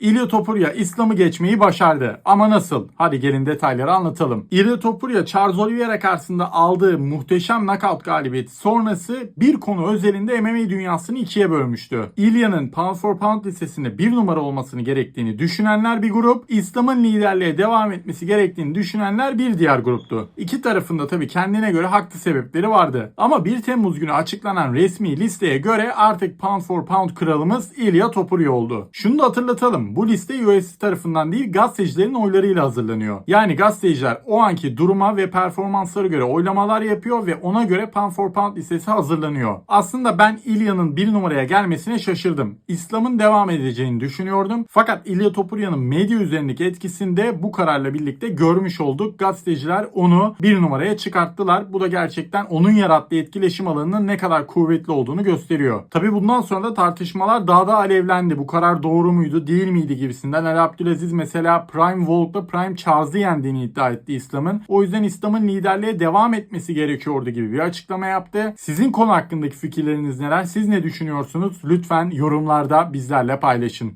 İlya Topuria İslam'ı geçmeyi başardı. Ama nasıl? Hadi gelin detayları anlatalım. İlya Topuria Charles Oliveira karşısında aldığı muhteşem knockout galibiyeti sonrası bir konu özelinde MMA dünyasını ikiye bölmüştü. İlya'nın pound for pound listesinde bir numara olmasını gerektiğini düşünenler bir grup, İslam'ın liderliğe devam etmesi gerektiğini düşünenler bir diğer gruptu. İki tarafında tabii kendine göre haklı sebepleri vardı. Ama 1 Temmuz günü açıklanan resmi listeye göre artık pound for pound kralımız İlya Topuria oldu. Şunu da hatırlatalım. Bu liste UFC tarafından değil gazetecilerin oylarıyla hazırlanıyor. Yani gazeteciler o anki duruma ve performanslara göre oylamalar yapıyor ve ona göre pound for pound listesi hazırlanıyor. Aslında ben İlya'nın bir numaraya gelmesine şaşırdım. İslam'ın devam edeceğini düşünüyordum. Fakat İlya Topuria'nın medya üzerindeki etkisini de bu kararla birlikte görmüş olduk. Gazeteciler onu bir numaraya çıkarttılar. Bu da gerçekten onun yarattığı etkileşim alanının ne kadar kuvvetli olduğunu gösteriyor. Tabi bundan sonra da tartışmalar daha da alevlendi. Bu karar doğru muydu değil miydi gibisinden. Ali Abdülaziz mesela Prime Volk'la Prime Charles'ı yendiğini iddia etti İslam'ın. O yüzden İslam'ın liderliğe devam etmesi gerekiyordu gibi bir açıklama yaptı. Sizin konu hakkındaki fikirleriniz neler? Siz ne düşünüyorsunuz? Lütfen yorumlarda bizlerle paylaşın.